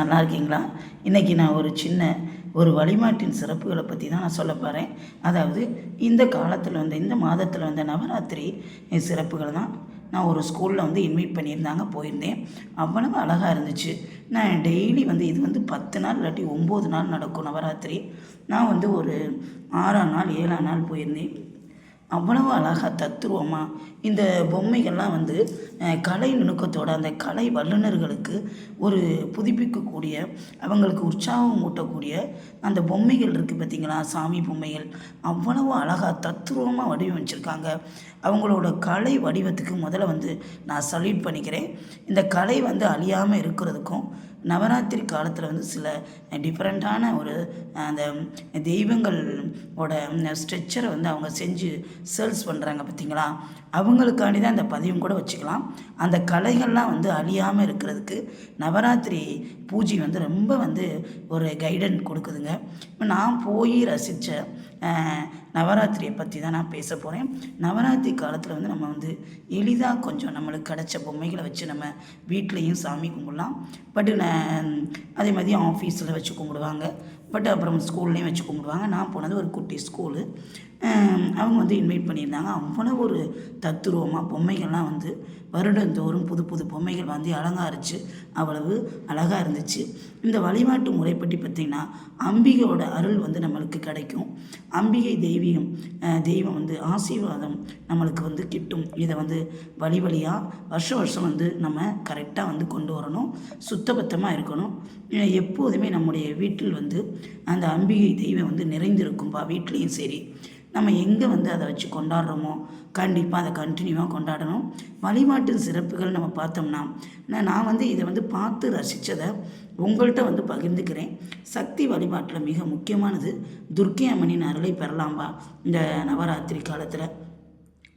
நல்லா இருக்கீங்களா இன்றைக்கி நான் ஒரு சின்ன ஒரு வழிமாட்டின் சிறப்புகளை பற்றி தான் நான் சொல்ல போகிறேன் அதாவது இந்த காலத்தில் வந்த இந்த மாதத்தில் வந்த நவராத்திரி சிறப்புகள் தான் நான் ஒரு ஸ்கூலில் வந்து இன்வைட் பண்ணியிருந்தாங்க போயிருந்தேன். அவ்வளவு அழகாக இருந்துச்சு. நான் டெய்லி வந்து இது வந்து பத்து நாள் இல்லாட்டி ஒம்பது நாள் நடக்கும் நவராத்திரி. நான் வந்து ஒரு ஆறாம் நாள் ஏழாம் நாள் போயிருந்தேன். அவ்வளவு அழகாக தத்துருவமாக இந்த பொம்மைகள்லாம் வந்து கலை நுணுக்கத்தோட அந்த கலை வல்லுநர்களுக்கு ஒரு புதுப்பிக்கக்கூடிய அவங்களுக்கு உற்சாகம் ஊட்டக்கூடிய அந்த பொம்மைகள் இருக்குது பார்த்தீங்களா சாமி பொம்மைகள். அவ்வளவு அழகாக தத்துருவமாக வடிவமைச்சிருக்காங்க. அவங்களோட கலை வடிவத்துக்கு முதல்ல வந்து நான் சல்யூட் பண்ணிக்கிறேன். இந்த கலை வந்து அழியாமல் இருக்கிறதுக்கும் நவராத்திரி காலத்தில் வந்து சில டிஃப்ரெண்ட்டான ஒரு அந்த தெய்வங்களோட ஸ்ட்ரெச்சரை வந்து அவங்க செஞ்சு சேல்ஸ் பண்ணுறாங்க பார்த்தீங்களா அவங்களுக்காண்டி தான் அந்த பதிவும் கூட வச்சுக்கலாம். அந்த கலைகள்லாம் வந்து அழியாமல் இருக்கிறதுக்கு நவராத்திரி பூஜை வந்து ரொம்ப வந்து ஒரு கைடன் கொடுக்குதுங்க. இப்போ நான் போய் ரசித்த நவராத்திரியை பற்றி தான் நான் பேச போகிறேன் நவராத்திரி காலத்தில் வந்து நம்ம வந்து எளிதாக கொஞ்சம் நம்மளுக்கு கிடைச்ச பொம்மைகளை வச்சு நம்ம வீட்லேயும் சாமி கும்பிடலாம். பட் அதே மாதிரி ஆஃபீஸில் வச்சு கும்பிடுவாங்க. பட் அப்புறம் ஸ்கூல்லேயும் வச்சு கும்பிடுவாங்க. நான் போனது ஒரு குட்டி ஸ்கூலு அவங்க வந்து இன்வைட் பண்ணியிருந்தாங்க. அவ்வளோ ஒரு தத்துருவமாக பொம்மைகள்லாம் வந்து வருடந்தோறும் புது புது பொம்மைகள் வந்து அலங்காரிச்சு அவ்வளவு அழகாக இருந்துச்சு. இந்த வழிபாட்டு முறை பற்றி பார்த்திங்கன்னா அம்பிகையோட அருள் வந்து நம்மளுக்கு கிடைக்கும். அம்பிகை தெய்வீகம் தெய்வம் வந்து ஆசீர்வாதம் நம்மளுக்கு வந்து கிட்டும். இதை வந்து வழி வழியாக வருஷம் வருஷம் வந்து நம்ம கரெக்டாக வந்து கொண்டு வரணும். சுத்தபத்தமாக இருக்கணும். எப்போதுமே நம்முடைய வீட்டில் வந்து அந்த அம்பிகை தெய்வம் வந்து நிறைந்திருக்கும்பா. வீட்லேயும் சரி. நம்ம எங்கே வந்து அதை வச்சு கொண்டாடுறோமோ கண்டிப்பாக அதை கண்டினியூவாக கொண்டாடணும். வழிபாட்டு சிறப்புகள் நம்ம பார்த்தோம்னா நான் நான் வந்து இதை வந்து பார்த்து ரசித்ததை உங்கள்கிட்ட வந்து பகிர்ந்துக்கிறேன். சக்தி வழிபாட்டில் மிக முக்கியமானது துர்க்கை அம்மனின் அருளை பெறலாம்பா இந்த நவராத்திரி காலத்தில்.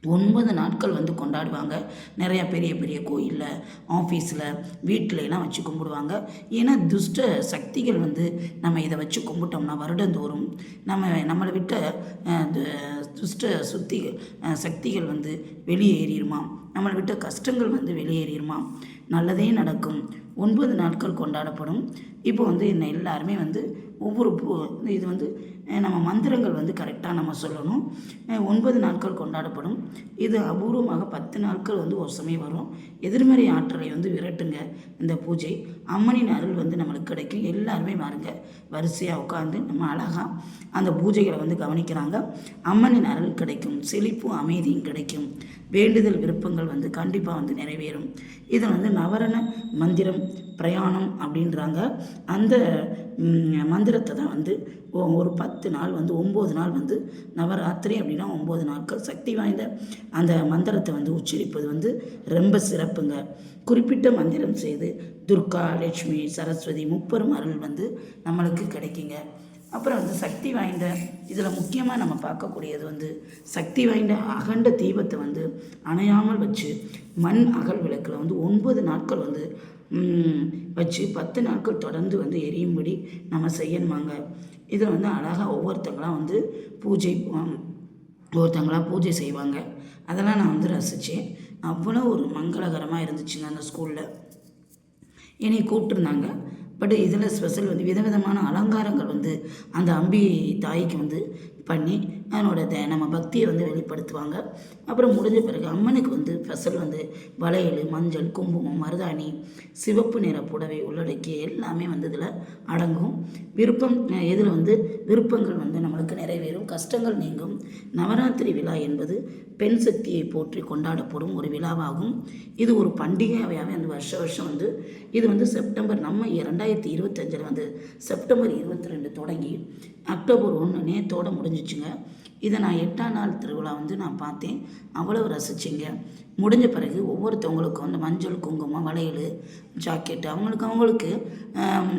ஒன்பது நாட்கள் வந்து கொண்டாடுவாங்க. நிறைய பெரிய பெரிய கோயிலில் ஆஃபீஸில் வீட்டிலலாம் வச்சு கும்பிடுவாங்க. ஏன்னா துஷ்ட சக்திகள் வந்து நம்ம இதை வச்சு கும்பிட்டோம்னா வருடந்தோறும் நம்ம நம்மளை விட்ட துஷ்ட சுத்தி சக்திகள் வந்து வெளியேறிடுமா நம்மளை விட்ட கஷ்டங்கள் வந்து வெளியேறிடுமா நல்லதே நடக்கும். ஒன்பது நாட்கள் கொண்டாடப்படும். இப்போ வந்து என்ன எல்லாருமே வந்து ஒவ்வொரு பூ- இது வந்து நம்ம மந்திரங்கள் வந்து கரெக்டாக நம்ம சொல்லணும். ஒன்பது நாட்கள் கொண்டாடப்படும். இது அபூர்வமாக பத்து நாட்கள் வந்து ஒரு சமயம் வரும். எதிர்மறை ஆற்றலை வந்து விரட்டுங்க இந்த பூஜை. அம்மனின் அருள் வந்து நம்மளுக்கு கிடைக்கும். எல்லாருமே பாருங்க வரிசையாக உட்காந்து நம்ம அழகாக அந்த பூஜைகளை வந்து கவனிக்கிறாங்க. அம்மனின் அருள் கிடைக்கும். செழிப்பும் அமைதியும் கிடைக்கும். வேண்டுதல் விருப்பங்கள் வந்து கண்டிப்பாக வந்து நிறைவேறும். இதில் வந்து நவரண மந்திரம் பிரயாணம் அப்படின்றாங்க. அந்த மந்திரத்தை தான் வந்து ஒரு பத்து பத்து நாள் வந்து ஒம்பது நாள் வந்து நவராத்திரி அப்படின்னா ஒம்பது நாட்கள் சக்தி வாய்ந்த அந்த மந்திரத்தை வந்து உச்சரிப்பது வந்து ரொம்ப சிறப்புங்க. குறிப்பிட்ட மந்திரம் செய்து துர்கா லட்சுமி சரஸ்வதி முப்பெரும் அருள் வந்து நம்மளுக்கு கிடைக்குங்க. அப்புறம் வந்து சக்தி வாய்ந்த இதில் முக்கியமாக நம்ம பார்க்கக்கூடியது வந்து சக்தி வாய்ந்த அகண்ட தீபத்தை வந்து அணையாமல் வச்சு மண் அகல் விளக்கில் வந்து ஒன்பது நாட்கள் வந்து வச்சு பத்து நாட்கள் தொடர்ந்து வந்து எரியும்படி நம்ம செய்யணுமாங்க. இதில் வந்து அழகாக ஒவ்வொருத்தங்களாம் வந்து பூஜை ஒவ்வொருத்தங்களாக பூஜை செய்வாங்க. அதெல்லாம் நான் வந்து ரசித்தேன். அவ்வளோ ஒரு மங்களகரமாக இருந்துச்சுங்க அந்த ஸ்கூலில். என்னை கூப்பிட்டுருந்தாங்க. பட் இதில் ஸ்பெஷல் வந்து விதவிதமான அலங்காரங்கள் வந்து அந்த அம்பி தாய்க்கு வந்து பண்ணி அதனோட த- நம்ம பக்தியை வந்து வெளிப்படுத்துவாங்க. அப்புறம் முடிஞ்ச பிறகு அம்மனுக்கு வந்து ஸ்பெஷல் வந்து வளையல் மஞ்சள் குங்குமம் மருதாணி சிவப்பு நிற புடவை உள்ளடக்கிய எல்லாமே வந்து இதில் அடங்கும். விருப்பம் இதில் வந்து விருப்பங்கள் வந்து நம்மளுக்கு நிறைவேறும். கஷ்டங்கள் நீங்கும். நவராத்திரி விழா என்பது பெண் சக்தியை போற்றி கொண்டாடப்படும் ஒரு விழாவாகும். இது ஒரு பண்டிகையாகவே அந்த வருஷ வருஷம் வந்து இது வந்து செப்டம்பர் நம்ம இரண்டாயிரத்தி இருபத்தஞ்சில் வந்து செப்டம்பர் இருபத்தி ரெண்டு தொடங்கி அக்டோபர் ஒன்று நேத்தோட முடிஞ்சிச்சுங்க இதை நான் எட்டாம் நாள் திருவிழா வந்து நான் பார்த்தேன். அவ்வளவு ரசிச்சிங்க. முடிஞ்ச பிறகு ஒவ்வொருத்தவங்களுக்கும் அந்த மஞ்சள் குங்குமம் வளையல் ஜாக்கெட்டு அவங்களுக்கு அவங்களுக்கு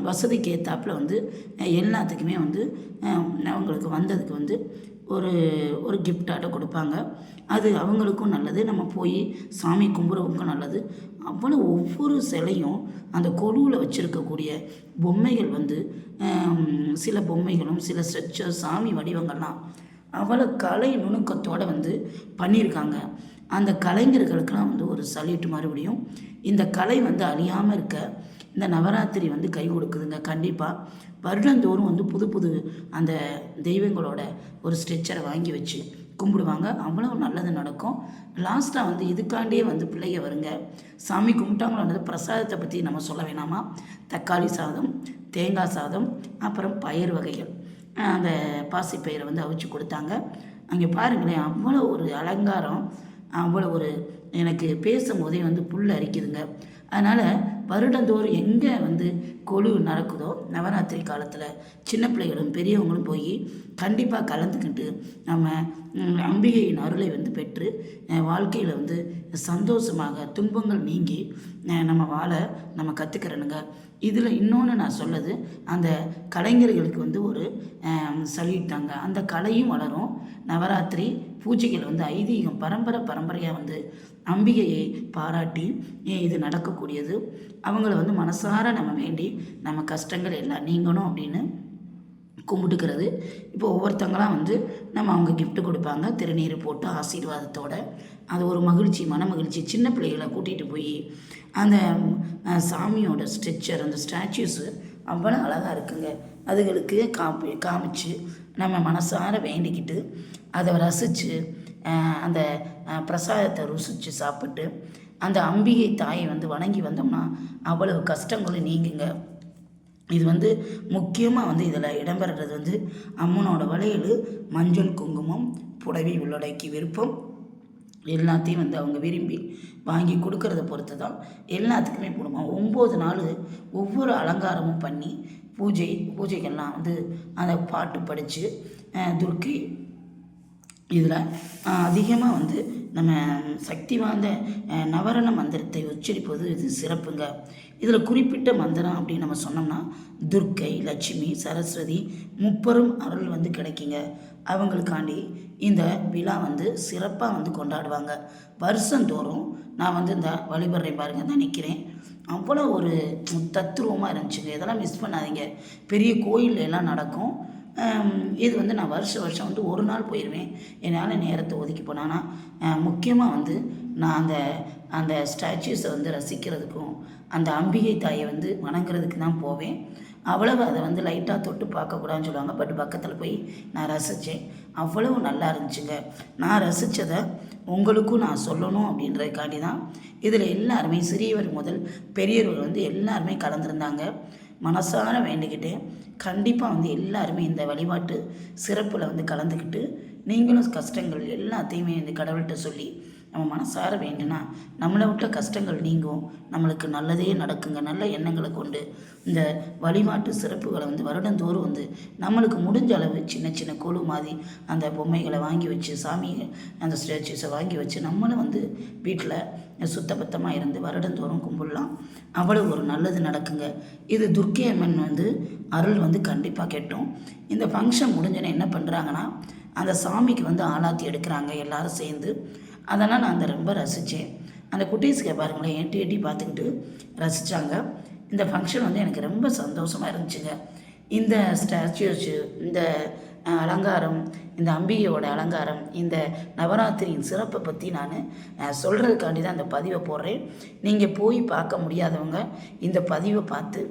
வசதிக்கு ஏற்றாப்புல வந்து எல்லாத்துக்குமே வந்து அவங்களுக்கு வந்ததுக்கு வந்து ஒரு ஒரு கிஃப்டாட்ட கொடுப்பாங்க. அது அவங்களுக்கும் நல்லது. நம்ம போய் சாமி கும்பிட்றவங்களுக்கும் நல்லது. அவ்வளோ ஒவ்வொரு சிலையும் அந்த கொலுவில் வச்சுருக்கக்கூடிய பொம்மைகள் வந்து சில பொம்மைகளும் சில ஸ்ட்ரக்சர் சாமி வடிவங்கள்லாம் அவ்வளோ கலை நுணுக்கத்தோடு வந்து பண்ணியிருக்காங்க. அந்த கலைஞர்களுக்கெல்லாம் வந்து ஒரு சல்யூட் மறுபடியும். இந்த கலை வந்து அழியாமல் இருக்க இந்த நவராத்திரி வந்து கை கொடுக்குதுங்க. கண்டிப்பாக வருடந்தோறும் வந்து புது புது அந்த தெய்வங்களோட ஒரு ஸ்ட்ரெச்சரை வாங்கி வச்சு கும்பிடுவாங்க. அவ்வளோ நல்லது நடக்கும். லாஸ்ட்டாக வந்து இதுக்காண்டியே வந்து பிள்ளைங்க வருங்க. சாமி கும்பிட்டாங்களோட பிரசாதத்தை பற்றி நம்ம சொல்ல வேணாமா? தக்காளி சாதம் தேங்காய் சாதம் அப்புறம் பயிர் வகைகள். அந்த பாசிப்பயிரை வந்து அவிச்சு கொடுத்தாங்க. அங்கே பாருங்களேன் அவ்வளோ ஒரு அலங்காரம் அவ்வளோ ஒரு எனக்கு பேசும்போதே வந்து புல் அரிக்குதுங்க. அதனால் வருடந்தோறும் எங்கே வந்து கொழு நடக்குதோ நவராத்திரி காலத்தில் சின்ன பிள்ளைகளும் பெரியவங்களும் போய் கண்டிப்பாக கலந்துக்கிட்டு நம்ம அம்பிகையின் அருளை வந்து பெற்று வாழ்க்கையில் வந்து சந்தோஷமாக துன்பங்கள் நீங்கி நம்ம வாழ நம்ம கற்றுக்கிறனுங்க இதில் இன்னொன்று நான் சொல்லது அந்த கலைஞர்களுக்கு வந்து ஒரு சல்யூட் தாங்க அந்த கலையும் வளரும். நவராத்திரி பூஜைகள் வந்து ஐதீகம் பரம்பரை பரம்பரையாக வந்து அம்பிகையை பாராட்டி இது நடக்கக்கூடியது? அவங்கள வந்து மனசார நம்ம வேண்டி நம்ம கஷ்டங்கள் எல்லாம் நீங்கணும் அப்படின்னு கும்பிட்டுக்கிறது இப்போ ஒவ்வொருத்தங்களாம் வந்து நம்ம அவங்க கிஃப்ட் கொடுப்பாங்க. திருநீர் போட்டு ஆசீர்வாதத்தோடு. அது ஒரு மகிழ்ச்சி மன மகிழ்ச்சி. சின்ன பிள்ளைகளை கூட்டிகிட்டு போய் அந்த சாமியோட ஸ்ட்ரெச்சர் அந்த ஸ்டாச்சுஸு அவ்வளோ அழகாக இருக்குங்க. அதுகளுக்கு காப்பி காமிச்சு நம்ம மனசார வேண்டிக்கிட்டு அதை ரசித்து அந்த பிரசாதத்தை ருசித்து சாப்பிட்டு அந்த அம்பிகை தாயை வந்து வணங்கி வந்தோம்னா அவ்வளவு கஷ்டங்களும் நீங்குங்க. இது வந்து முக்கியமாக வந்து இதில் இடம்பெறுறது வந்து அம்மனோட வளையல் மஞ்சள் குங்குமம் புடவை உள்ளடக்கி விருப்பம் எல்லாத்தையும் வந்து அவங்க விரும்பி வாங்கி கொடுக்கறத பொறுத்து தான் எல்லாத்துக்குமே போடுவோம் ஒம்பது நாள் ஒவ்வொரு அலங்காரமும் பண்ணி பூஜை பூஜைகள்லாம் வந்து அந்த பாட்டு படித்து துர்க்கை இதில் அதிகமாக வந்து நம்ம சக்தி வாய்ந்த நவரண மந்திரத்தை உச்சரிப்பது இது சிறப்புங்க. இதில் குறிப்பிட்ட மந்திரம் அப்படின்னு நம்ம சொன்னோம்னா துர்க்கை லட்சுமி சரஸ்வதி முப்பெரும் அருள் வந்து கிடைக்குங்க. அவங்களுக்காண்டி இந்த விழா வந்து சிறப்பாக வந்து கொண்டாடுவாங்க. வருஷந்தோறும் நான் வந்து இந்த வழிபடுறேன் பாருங்க தான் நிற்கிறேன் அவ்வளோ ஒரு தத்ரூபமாக இருந்துச்சுங்க. இதெல்லாம் மிஸ் பண்ணாதீங்க. பெரிய கோயில்ல எல்லாம் நடக்கும். இது வந்து நான் வருஷம் வருஷம் வந்து ஒரு நாள் போயிடுவேன் என்னால் நேரத்தை ஒதுக்கி போனான்னா முக்கியமாக வந்து நான் அந்த அந்த ஸ்டாச்சுஸை வந்து ரசிக்கிறதுக்கும் அந்த அம்பிகை தாயை வந்து வணங்குறதுக்கு தான் போவேன். அவ்வளவு அதை வந்து லைட்டாக தொட்டு பார்க்கக்கூடாதுன்னு சொல்லுவாங்க. பட் பக்கத்தில் போய் நான் ரசித்தேன் அவ்வளவு நல்லா இருந்துச்சுங்க. நான் ரசித்ததை உங்களுக்கும் நான் சொல்லணும் அப்படின்றதுக்காண்டி தான் இதில் எல்லாருமே சிறியவர் முதல் பெரியவர் வந்து எல்லாருமே கலந்துருந்தாங்க. மனசார வேண்டிக்கிட்டு கண்டிப்பாக வந்து எல்லாருமே இந்த வழிபாட்டு சிறப்பில் வந்து கலந்துக்கிட்டு நீங்களும் கஷ்டங்கள் எல்லாத்தையுமே இந்த கடவுள்கிட்ட சொல்லி நம்ம மனசார வேண்டுனா நம்மளை விட்ட கஷ்டங்கள் நீங்கும். நம்மளுக்கு நல்லதே நடக்குங்க. நல்ல எண்ணங்களை கொண்டு இந்த வழிபாட்டு சிறப்புகளை வந்து வருடந்தோறும் வந்து நம்மளுக்கு முடிஞ்ச அளவு சின்ன சின்ன கொலு மாதிரி அந்த பொம்மைகளை வாங்கி வச்சு சாமி அந்த ஸ்டாச்சுஸை வாங்கி வச்சு நம்மளும் வந்து வீட்டில் சுத்தபத்தமாக இருந்து வருடந்தோறும் கும்பிடலாம். அவ்வளவு ஒரு நல்லது நடக்குங்க. இது துர்க்கை அம்மன் வந்து அருள் வந்து கண்டிப்பாக கெட்டும். இந்த ஃபங்க்ஷன் முடிஞ்சோன்னே என்ன பண்ணுறாங்கன்னா அந்த சாமிக்கு வந்து ஆளாத்தி எடுக்கிறாங்க. எல்லாரும் சேர்ந்து அதெல்லாம் நான் அந்த ரொம்ப ரசித்தேன் அந்த குட்டீஸ்க்கு பாருங்களேன் எட்டி எட்டி பார்த்துக்கிட்டு ரசித்தாங்க இந்த ஃபங்க்ஷன் வந்து எனக்கு ரொம்ப சந்தோஷமாக இருந்துச்சுங்க. இந்த ஸ்டாச்சு இந்த அலங்காரம் இந்த அம்பிகையோட அலங்காரம் இந்த நவராத்திரியின் சிறப்பை பற்றி நான் சொல்கிறதுக்காண்டி தான் இந்த பதிவை போடுறேன். நீங்கள் போய் பார்க்க முடியாதவங்க இந்த பதிவை பார்த்து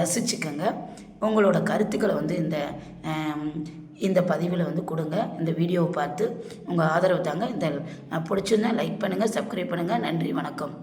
ரசிச்சுக்கோங்க. உங்களோட கருத்துக்களை வந்து இந்த இந்த பதிவில் வந்து கொடுங்க. இந்த வீடியோவை பார்த்து உங்கள் ஆதரவு தாங்க. இந்த பிடிச்சிருந்தா லைக் பண்ணுங்கள் சப்ஸ்கிரைப் பண்ணுங்கள் நன்றி வணக்கம்.